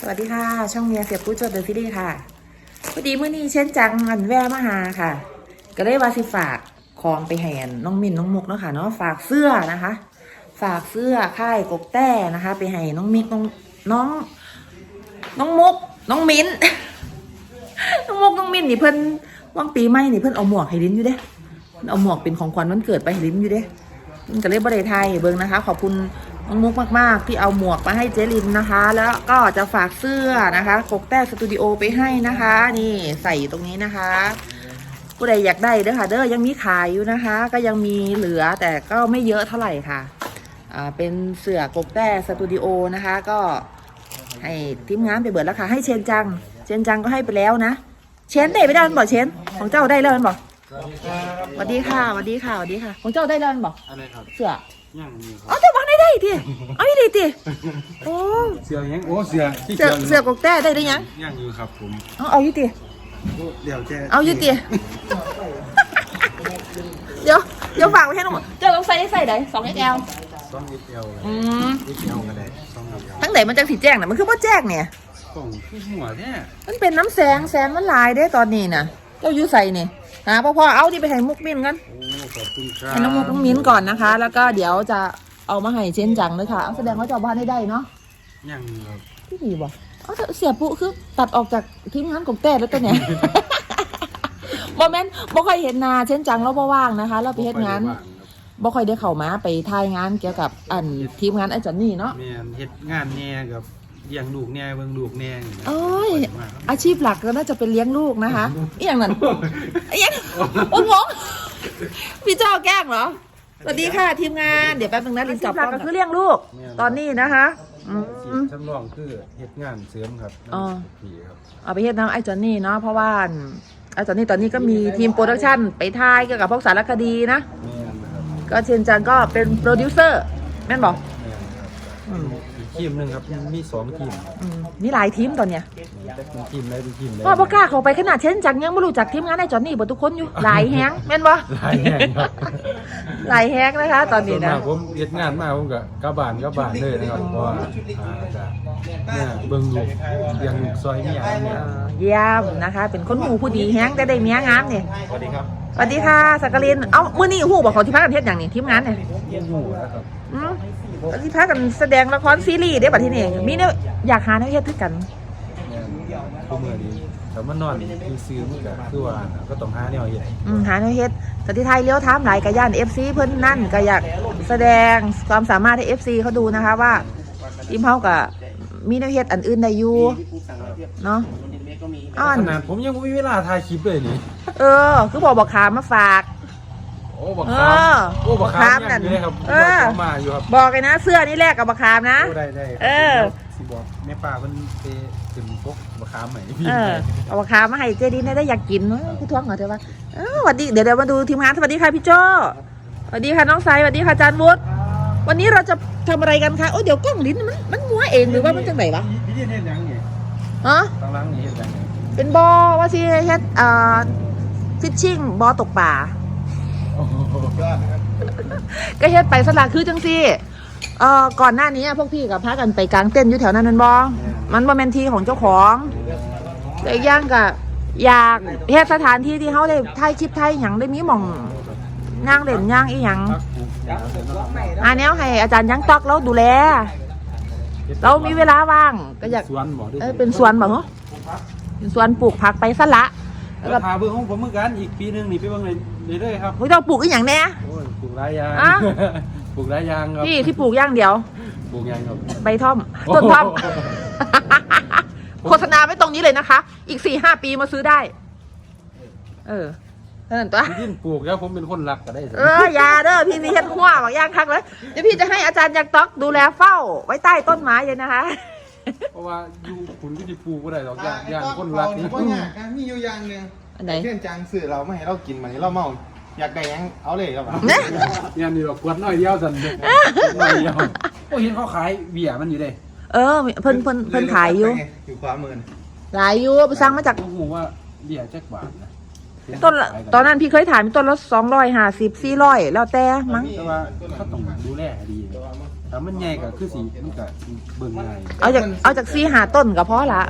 สวัสดีค่ะ ช่องเมียเสียบผู้จดเดอะซีรีส์ค่ะพอดีเมื่อนี้เช่นจังอันแว่มาหาค่ะ ก็เลยว่าสิฝากของไปให้อันน้องมินน้องมุกเนาะค่ะเนาะฝากเสื้อนะคะ ฝากเสื้อค่ายกกแต้นะคะ ไปให้น้องมิกน้องน้องน้องมุก น้องมิ้นน้องมุกน้องมินนี่เพิ่นว่างปีใหม่นี่เพิ่นเอาหมวกให้ลิ้นอยู่เด้เพิ่นเอาหมวกเป็นของขวัญวันเกิดไปให้ลิ้นอยู่เด้มันก็เลยบริไทยเบิงนะคะ ขอบคุณ น้องมุกมากๆ ที่เอาหมวกมาให้เจลินนะคะ แล้วก็จะฝากเสื้อนะคะกกแต้สตูดิโอไปให้นะคะ นี่ใส่อยู่ตรงนี้นะคะ ผู้ใดอยากได้เด้อค่ะ เด้อยังมีขายอยู่นะคะ ก็ยังมีเหลือแต่ก็ไม่เยอะเท่าไหร่ค่ะอ่าเป็นเสื้อกกแต้สตูดิโอนะคะ ก็ให้ทีมงานไปเบิดแล้วค่ะ ให้เชนจัง เชนจังก็ให้ไปแล้วนะ เชนได้ไปได้มันบอกเชนของเจ้าได้แล้วมันบอกสวัสดีครับสวัสดีค่ะสวัสดีค่ะสวัสดีค่ะ ของเจ้าได้แล้วมันบอกอะไรครับเสื้อ ย่างมีครัเอาบจะวางได้ได้ทีเอาอีดีทีโอ้เสือยังโอ้เสือที่เสือเสือกกแต้ได้ได้ยังย่างอยู่ครับผมเอาเอาอยู่ทีโอ้เดี๋ยวแจ้เอาอยู่ทีเดี๋ยวเดี๋ยวฝากไว้ให้น้องหมดเจ้าต้องใส่ใส่ไหนสองเอ็กแอลสองเอ็กเอลอืมเอ็กเอลก็ได้สองเอ็กเอลทั้งไหนมันจะสีแจ้งน่ะมันคือว่าแจ้งเนี่ยต้องขึ้นหัวเนี่ยมันเป็นน้ำแสงแสงมันลายได้ตอนนี้น่ะเจ้าอยู่ใส่นี่หาพ่อพ่อเอาที่ไปให้มุกมิ้นกันโอ้ ขอบคุณครับให้น้องมุกน้องมิ้นก่อนนะคะ แล้วก็เดี๋ยวจะเอามาให้เช่นจังเลยค่ะเอาแสดงว่าเจ้าบ้านได้ได้เนาะย่างอยู่ครับพี่ดีบ่เอาแต่เสียปุ๊คือตัดออกจากทีมงานกบแต่แล้วตัวเนี่ยบ่แม่นบ่ค่อยเห็นหนาเช่นจังเราบ่ว่างนะคะ เราไปเฮ็ดงานบ่ค่อยได้เข้ามาไปถ่ายงานเกี่ยวกับอันทีมงานไอ้จอนนี่เนาะแม่นเฮ็ดงานแน่กับเลี้ยงลูกแน่เบิ่งลูกแน่อย่างเงี้ยโอ้ยมากอาชีพหลักก็น่าจะเป็นเลี้ยงลูกนะคะอีหยังนั่นอีหยังโอ้งง พี่เจ้าแกล้งเหรอ สวัสดีค่ะทีมงาน เดี๋ยวแป๊บนึงนะลินกลับกล้องก็คือเลี้ยงลูก ตอนนี้นะคะอืชีมพสำรองคือเฮ็ดงานเสริมครับอ๋อพี่ครับเอาไปเฮ็ดน้ำไอ้จอนนี่เนาะเพราะว่าไอ้จอนนี่ตอนนี้ก็มีทีมโปรดักชันไปถ่ายเกี่ยวกับพวกสารคดีนะ แม่นนะครับก็เชนจังก็เป็นโปรดิวเซอร์แม่นบอกแม่นครับอืมอีก ทีมหนึงครับมีสองทีมอืมมีหลายทีมตอนเนี้ยแต่เป็นทีมได้เป็นทีมได้พ่อบอกล้าเข้าไปขนาดเชนจังยังไม่รู้จักทีมงานไอ้จอนนี่เบดทุกคนอยู่หลายแฮงแม่นบ่หลายแห่งครับหลายแฮงนะคะ ตอนนี้นะส่วมากผมเฮ็ดงานมาผมก็กลับบ้านกลับบ้านเลยนะครับเพราะว่าอ่าจะเนี่ยเบิ่งลูกเลี้ยงลูกซอยเมียเนี่ยเอ่อเยี่ยมนะคะ เป็นคนหมู่ผู้ดีแฮงได้ได้เมียงามเนี่ยสวัสดีครับสวัสดีค่ะสักกลิน เอ้ามื้อนี้ฮู้บอกเขาที่พักกันเฮ็ดหยังนี่ทีมงานเนี่ย เลี้ยงลูกนะครับอืม แล้วที่พักกันแสดงละครซีรีส์ได้บัดที่นี่มีเนี่ยอยากหาแนวเฮ็ดคือกันเนี่ยผู้มือนี้แต่มันนอนอยู่ซื้อมันก็คือว่าก็ต้องหาแนวเฮ็ดอืมหาแนวเฮ็ดสถิไทยเลี้ยวถามหลายกะย่าน FC เพิ่นนั่นก็อยากแสดงความสามารถให้ FC เขาดูนะคะว่าทีมเฮาก็มีแนวเฮ็ดอันอื่นได้อยู่เนาะอ้อนขนาดผมยังบ่มีเวลาถ่ายคลิปเลยนี่ เออ คือบอกบอกขามมาฝาก โอ้บักเอขามอโอ้บักขามบักขามยังอยู่เลยครับเออผมมาอยู่ครับบอกเลยนะ เสื้อนี่แลกกับบักขามนะ โอ้ได้ได้ครับเออสิบอกแม่ป้าเพิ่นไปขึ้นพวกบักขามใหม่พี่เออเอาบักขามมาให้เจดีได้อยากกินเนอะคือท้วงเหรอเธอว่าเออสวัสดีเดี๋ยวเดี๋ยวมาดูทีมงานสวัสดีค่ะพี่โจสวัสดีค่ะน้องสายสวัสดีค่ะอาจารย์วุฒิวันนี้เราจะทำอะไรกันคะโอ้ยเดี๋ยวกล้องลิ้นมันมันมัวเองหรือว่ามันจังไหนวะพี่เฮ็ดหยังนี่ฮะทางหลังนี่เฮ็ดหยังนี่เป็นบอว่าสิเฮ็ดเอ่อฟิชชิ่งบอตกป่า โอ้โหยอดครับก็เฮ็ดไปสลากคือจังซี่เอ่อก่อนหน้านี้พวกพี่กับพากันไปกลางเต้นท์อยู่แถวนั้นแมันบอมันบ่แม่นที่ของเจ้าของแต่อีกอย่างก็อยากเฮ็ดสถานที่ที่เฮาได้ถ่ายคลิปถ่ายหยังได้มีหม่องย่างเล่นย่างอีหยังพักปลูกยาเสร็จแล้วอันแนวให้อาจารย์ยังตอกเราดูแล เรามีเวลาว่างก็อยากสวนบ่ด้วยเออเป็นสวนบ่เหรอเป็นสวนปลูกผักไปซะละแล้วก็ พาเบิ่งของผมเหมือนกันอีกปีหนึงนี่ไปเบิ่งเลย เรื่อยๆครับเฮ้ยเราปลูกอีหยังแน่ โอ้ยปลูกหลายอยางอะปลูกหลายอยางครับพี่ที่ปลูกอย่างเดียว ปลูกยางครับใบท่อมต้นท่อม โฆษณาไว้ตรงนี้เลยนะคะ อีกสี่ห้าปีมาซื้อได้ เออนั่นตัวที่ดินปลูกแล้วผมเป็นคนรักก็ได้สิเอออยาเด้อพี่มีเฮ็ดขั้วบอกย่างคักเลยเดี๋ยวพี่จะให้อาจารย์ยักษ์ต๊อกดูแลเฝ้าไว้ใต้ต้นไม้เลยนะคะ เพราะว่าอยู่คุณก็จะปลูกก็ได้หรอกยางยางคนรัก นี่ก็ยากนะมีอยู่อย่างหนึ่ง อันไหนเพื่อนจางสื่อเราไม่ให้เรากินมันนี้เราเมา อยากได้หยังเอาเลยครับเนี่ยยางนี่แบบกวดน้อยเดียวสันเด้อกวดน้อยเดียวโอ้เห็นเขาขายเบียร์มันอยู่เด้เออเพิ่นเพิ่นเพิ่นขายอยู่อยู่ขวามือหลายอยู่ไปสั่งมาจากผมรู้ว่าเบียร์จักบาทนะต้นละตอนนั้นพี่เคยถามต้นละสองร้อยห้าสิบสี่ร้อยแล้วแต่มั้งแต่ว่าเขาต้องดูแลให้ดี อถ้ามันใหญ่ก็คือสิมันก็เบิ่งง่ายเอาจากเอาจากซี่หาต้นก็พอละ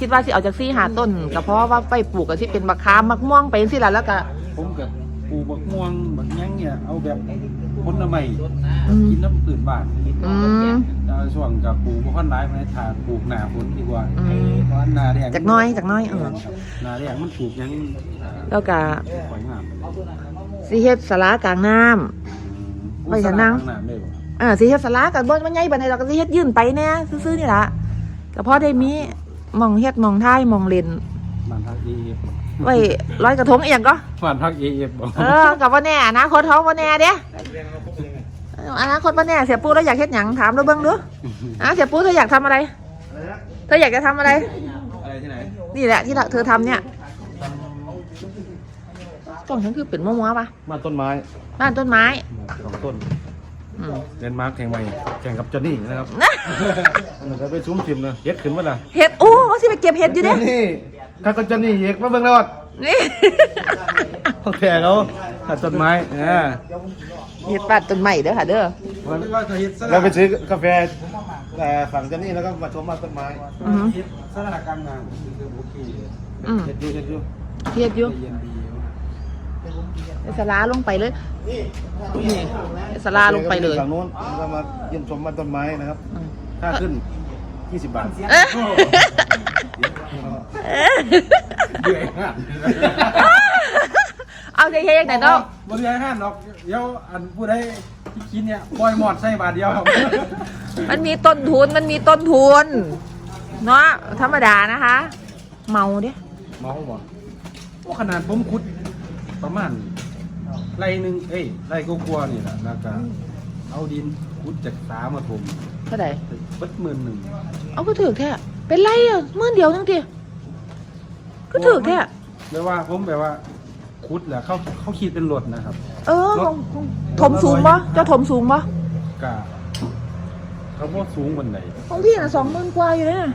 คิดว่าสิเอาจากซี่หาต้นก็เพราะว่าไปปลูกก็สิเป็นมะขามมะม่วงไปจังซี่ล่ะแล้วก็ผมกับปลูกบักม่วงบักหยังเนี่ยเอาแบบผลไม้อืมกินน้ำอื่นบ้านอืมแล้วช่วงกับปลูกบ่ค่อนร้ายไปทานปลูกหน้าฝนดีกว่าอืมเพราะว่าหน้าแดงจากน้อยจากน้อยเออ หน้าแดงมันปลูกหยังแล้วก็สวยงามสิเฮ็ดสลากลางน้ำไปจะนั่ง ข้าหน้าได้บ่ อ่าสิเฮ็ดสลากันบ่มันใหญ่ปานใดเราก็สิเฮ็ดยื่นไปแน่ซื่อๆนี่ล่ะก็พอได้มีหมองเฮ็ดหมองท่ายหมองเล่นบ้านพักเอฟไว้ร้อยกระทงอีหยังก็ บ้านพักเอฟบ่เออกับว่าแน่อนาคตเขาว่าแน่เด้เอออนาคตว่าแน่เสียปูแล้วอยากเฮ็ดหยังถามเราเบิ่งดูอะเสียปูเธออยากทำอะไร เธออยากจะทำอะไร อะไรที่ไหนนี่แหละที่เธอทำเนี่ยกล่องฉันคือเป็นมัวๆปะมาต้นไม้บ้านต้นไม้สองต้น อืมเดนมาร์กแข่งใหม่แข่งกับจอห์นนี่นะครับมันก็ไปซุ้มทิมนะเฮ็ดขึ้นมาละเห็ดอู้เขาสิไปเก็บเห็ดอยู่เด้นี่ถ้าก็จอห์นนี่เอกมาเบิ่งแล้วอะนี่ เขาแข่งเขาตัดต้นไม้อ่าเห็ดบ้านต้นไม้เด้อค่ะเด้อมันเราไปซื้อกาแฟแต่ฝั่งจอห์นนี่แล้วก็มาชมมาต้นไม้อือหือเฮ็ดสถานการณ์งานคือโอเคอืมเฮ็ดอยู่เฮ็ดอยู่เห็ดอยู่ เย็นดี เอาสลาลงไปเลยนี่เอาสลาลงไปเลยฝั่งนู้นแล้วก็มาเยี่ยมชมบ้านต้นไม้นะครับอืมค่าขึ้น20บาทเอ๊ะเบื่อฮะเอาใจเฮ็ดไหนเนาะบ่ได้ห้านดอกเดี๋ยวอันผู้ใดที่คิดเนี่ยปล่อยหมอดใส่บาทเดียวครับมันมีต้นทุนมันมีต้นทุนเนาะธรรมดานะคะ เมาเด้เมาบ่โอ้ขนาดผมขุดประมาณ ไรหนึ่งเอ้ยไรก็กลัวาๆนี่แหละแล้วก็เอาดินขุดจากสามาถมเท่าไหร่เปิดหมื่นหนึ่งเอาก็ถือแท้เป็นไรอะมื่นเดียวทั้งทีก็ถือแท้แปลว่าผมแบบว่าขุดแหละเขาเขาคิดเป็นรถนะครับ เออของของถมสูงปะเจ้าถมสูงปะกะเขาบ่สูงบนไหนของพี่น่ะสองหมื่นกว่าอยู่เลยน่ะ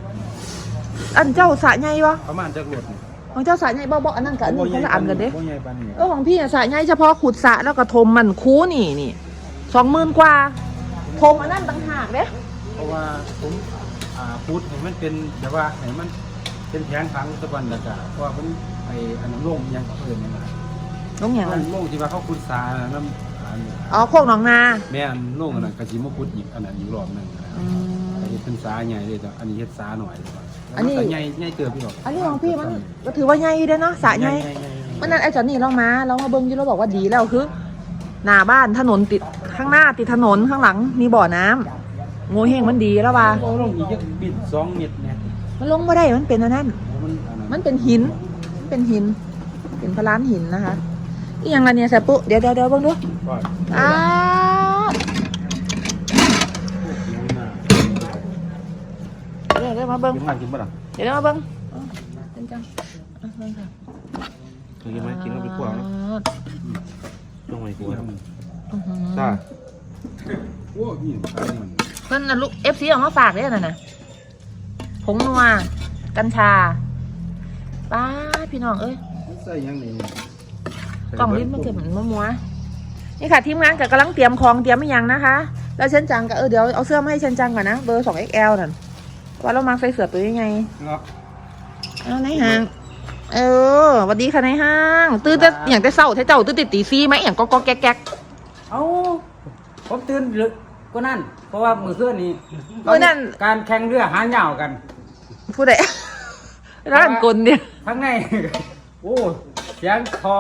อันเจ้าสระใหญ่ปะประมาณจากรถนี่ ของเจ้าสระใหญ่บ่บ่อันนั้นกับอันนี้คนละอันกันเด้บ่ใหญ่ปานนี้เออของพี่น่ะสระใหญ่เฉพาะขุดสระแล้วก็ถมมันคูนี่นี่สองหมื่นกว่าถมอันนั้นต่างหากเด้เพราะว่าผมอ่าขุดให้มันเป็นแบบว่าให้มันเป็นแผงผังตะวันแล้วก็เพราะว่าผมไอ้อันนั้นโล่งยังเพิ่นนี่นะน้องอย่างโล่นั้งนโล่งที่ว่าเขาขุดสาน่ะน้ำอันนี้อ๋อโคกหนองนาแม่นโล่งอันนั้นก็สิมาขุดอีกอันนั้นอีกรอบหนึงนะอืมอันนี้เป็นสาใหญ่เลยแต่อันนี้เฮ็ดสาหน่อยดีกว่า อันนี้มัก็ใหญ่ใหญ่เติบพี่หรอกอันนี้ของพี่มันก็ถือว่าใหญ่อยู่เด้อเนาะสระใหญ่วันนั้นไอ้จอนนี่เรามาเรามาเบิ้งอยูเราบอกว่าดีแล้วคือหน้าบ้านถนนติดข้างหน้าติดถนนข้างหลัง มีบ่อน้ำโง่เฮงมันดีแล้วว่า โอ้ลงอีกจักบิดสองเม็ดเนี่ยมันลงไม่ได้มันเป็นอันนั้น มันอันนั้นมันเป็นหินมันเป็นหิน เป็นพลานหินนะคะ อีหยังอันเนี้ยแสบปุ๊เดี๋ยวเดี๋ยวเดี๋ยวเบิ้งดูก็อ้าวเลี้ยงมา เดี๋ยวเดี๋ยวมาเบิ้งกินมากินป่ะล่ะเดี๋ยวเดี๋ยวมาเบิ้งอ๋อเป็นจังอะเบิ้งค่ะเคยกินไหมกินแล้วไปคั่วไหมอ่าช่วงไหนคั่วอื้อหือซ่าโอ้นี่อันนี้มันเพิ่นน่ะลูกเอฟซีออกมาฝากเลยนั่นน่ะผงนัวกัญชาป้าดพี่น้องเอ้ยใส่ยังนี่กล่องลิ้นมันเก็บเหมือนมะมัวนี่ค่ะทีมงานก็กำลังเตรียมของเตรียมไม่ยังนะคะ แล้วเชนจังก็เออเดี๋ยวเอาเสื้อมาให้เชนจังก่อนนะเบอร์สอง XL นั่น ว่าเรามาใส่เสื้อตัวยังไงครับเอาในห้าง เออสวัสดีค่ะในห้าง ตื่นแต่อย่างแต่เศร้าแท้เจ้าตื่นติดตีซีไหมอย่างก็ก็แก๊กแก๊กเอาผมตื่นดึกก็นั่น เพราะว่ามือเพื่อนนี่เมื่อนั้นการแข่งเรือหางยาวกัน ผู้ใดร้านกลเนี่ยทั้งในโอ้ เสียงคอ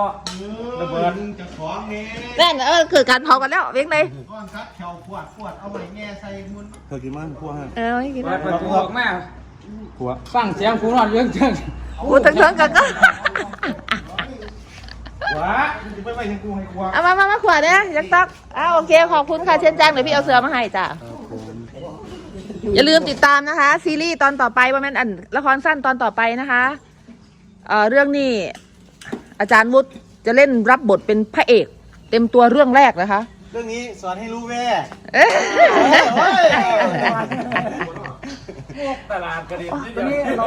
ระเบิดจะของแง่แน่นเออคือการเผากันแล้วเวียงเลยก้อนคัดแถวขวดขวดเอาไว้แง่ใส่มุนเคยกินมั้ยคั่วฮะเออไม่กินเปิดประตูออกมาคั่วฟังเสียงผู้นอนเรื่องเชิงกูทั้งเทิงกันก็วะจะไปไว้ให้กูให้คั่วเอามามามาขวดเนี่ยยักษ์ตักอ้าวโอเคขอบคุณค่ะเช่นจังเดี๋ยวพี่เอาเสื้อมาให้จ้ะอย่าลืมติดตามนะคะ ซีรีส์ตอนต่อไปว่าแม่นอันละครสั้นตอนต่อไปนะคะ เอ่อเรื่องนี้ อาจารย์วุฒิจะเล่นรับบทเป็นพระเอก เต็มตัวเรื่องแรกนะคะ เรื่องนี้สอนให้รู้แว่เอ้ยตลาดกระเด็นนี่ตัวเดียวนี้เรา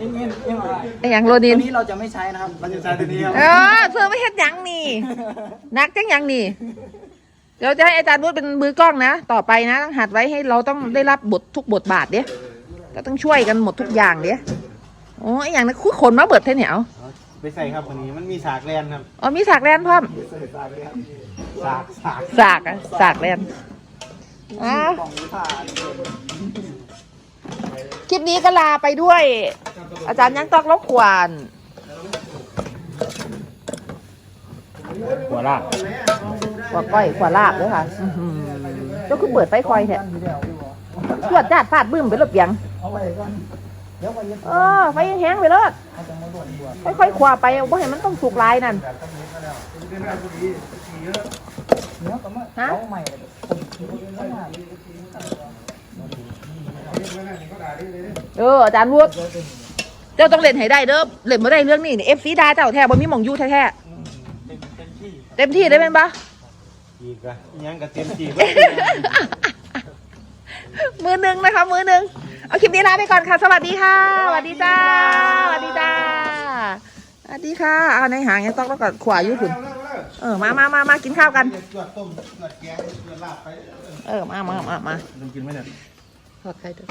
อินอินอินอะไรไอ้อย่างโรตัดิวน นี้เราจะไม่ใช้นะครับมันจะใช้ตัวนี้ครับเออเสื้อไม่เฮ็ดหยังนี่นักจังหยังนี่ เดี๋ยวจะให้อาจารย์วุฒิเป็นมือกล้องนะ ต่อไปนะต้องหัดไว้ให้เราต้องได้รับบททุกบทบาทเดี๋ยก็ต้องช่วยกันหมดทุกอย่างเดี๋ยโอ้ยอย่างนั้นคุยคนมาเบิดเท่าเหนียว ไปใส่ครับวันนี้มันมีสากแลนครับอ๋อมีสากแลนพร้อมสากสากสากอะสากแลนอะคลิปนี้ก็ลาไปด้วย อาจารย์ยังตอกลบขวานหัวลากขวาก้อยขวาลาบด้วยค่ะอื้อหือก็คือเปิดไฟคอยแท้ตรวจจาดฟาดบึ้มไปรถเปียงเออ ไฟแห้งๆไปเลยค่อยๆขวาไปเพราะเห็นมันต้องสุกลายนั่นฮะเอออาจารย์วุฒิเจ้าต้องเล่นให้ได้เด้อเล่นมาได้เรื่องนี้นี่เอฟซีดาเจ้าแท้บ่มีหมองอยูแท้ๆเต็มที่ได้เป็นปะอีกอะยังกับเต็มที่มือหนึ่งนะคะมือหนึ่ง เอาคลิปนี้ลาไปก่อนค่ะ สวัสดีค่ะ สวัสดีจ้า สวัสดีจ้า สวัสดีค่ะ เอาในหางยังต้องแล้วก็ขวายุ้ยผุนเออ มามามามากินข้าวกันเออ มามามามาลองกินไหมเนี่ยทอดไข่ด้วย